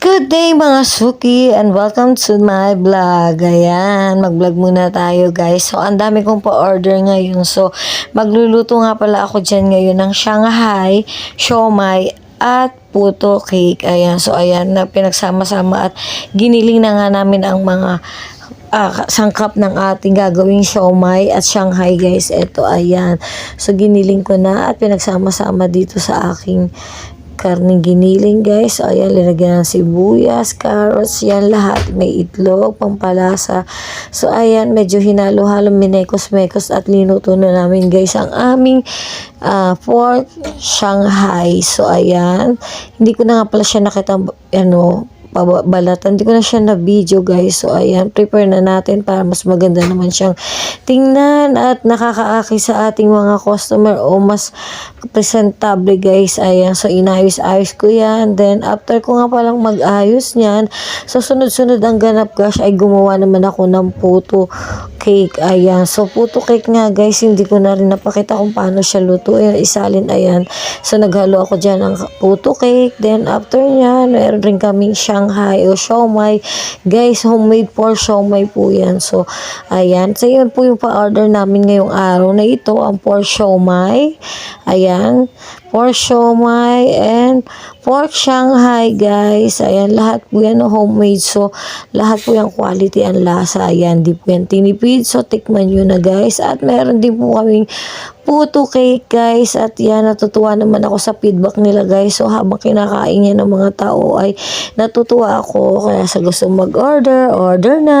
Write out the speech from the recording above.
Good day mga suki and welcome to my vlog. Ayan, mag-vlog muna tayo guys. So, ang dami kong pa-order ngayon. So, magluluto nga pala ako dyan ngayon ng Shanghai, siomai, at puto cake. Ayan, so ayan, na pinagsama-sama at giniling na nga namin ang mga ah, sangkap ng ating gagawing siomai at Shanghai guys. Ito, ayan. So, giniling ko na at pinagsama-sama dito sa aking karning giniling guys. So, ayan, linagyan ng sibuyas, carrots, yan lahat. May itlog, pampalasa. So, ayan, medyo hinalo-halo, minekos-mekos at linuto na namin guys ang aming ah, pork Shanghai. So, ayan. Hindi ko na nga pala siya nakita, ano, pabalatan. Hindi ko na siya na video guys. So ayan, prepare na natin para mas maganda naman siyang tingnan at nakakaaki sa ating mga customer o mas presentable guys. Ayan, so inayos-ayos ko yan. Then after ko nga palang mag-ayos niyan, so sunod-sunod ang ganap gosh ay gumawa naman ako ng puto cake. Ayan, so puto cake nga guys, hindi ko na rin napakita kung paano siya lutuin. Isalin, ayan. So naghalo ako dyan ng puto cake. Then after niyan, meron rin kaming Shanghai o siomai. Guys, homemade for siomai po yan. So, ayan. So, yun po yung pa-order namin ngayong araw na ito. Ang for siomai. Ayan. For siomai and pork Shanghai, guys. Ayan, lahat po yan homemade. So, lahat po yung quality ang lasa. Ayan, di po yan tinipid. So, tikman nyo na, guys. At meron din po kaming puto cake, guys. At yan, natutuwa naman ako sa feedback nila, guys. So, habang kinakain yan ng mga tao ay natutuwa ako. Kaya sa gusto mag-order, order na.